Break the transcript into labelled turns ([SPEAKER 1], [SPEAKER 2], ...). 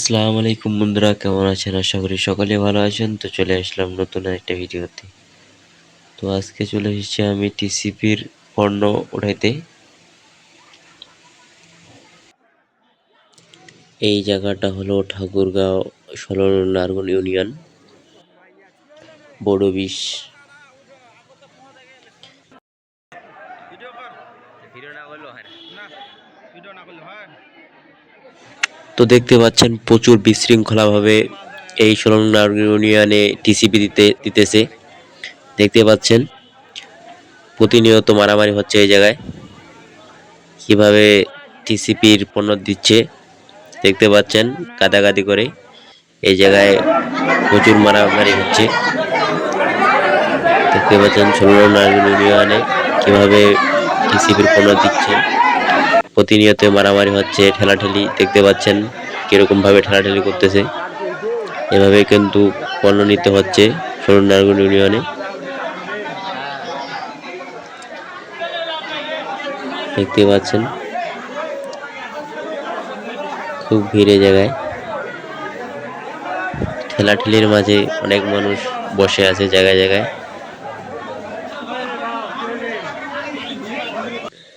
[SPEAKER 1] আসসালামু আলাইকুম বন্ধুরা কেমন আছেন? আশা করি সকলে ভালো আছেন। তো চলে আসলাম নতুন একটা ভিডিওতে। তো আজকে চলে এসেছি আমি টিসিপির পণ্য উঠাইতে এই জায়গাটা হলো ঠাকুরগাঁও ষোলো নারগুন ইউনিয়ন। বড় বিশ
[SPEAKER 2] ভিডিও না হয়। না ভিডিও না করলে হয়
[SPEAKER 1] তো দেখতে পাচ্ছেন প্রচুর বিশৃঙ্খলাভাবে এই ষোলো নারগুন ইউনিয়নে টিসিপি দিতে, দিতেছে। দেখতে পাচ্ছেন, প্রতিনিয়ত মারামারি হচ্ছে এই জায়গায়। কীভাবে টিসিপির পণ্য দিচ্ছে, দেখতে পাচ্ছেন, কাদাকাদি করে এই জায়গায় প্রচুর মারামারি হচ্ছে। দেখতে পাচ্ছেন ষোলো নারগুন ইউনিয়নে কীভাবে টিসিপির পণ্য দিচ্ছে। প্রতিনিয়ত মারামারি হচ্ছে, ঠেলাঠেলি দেখতে পাচ্ছেন কীরকম ভাবে ঠেলাঠেলি করতেছে। এভাবে কিন্তু পণ্য নিতে হচ্ছে ষোলো নারগুন ইউনিয়নে। দেখতে পাচ্ছেন। খুব ভিড়ে জায়গায়। ঠেলাঠেলির মাঝে অনেক মানুষ বসে আছে জায়গায় জায়গায়।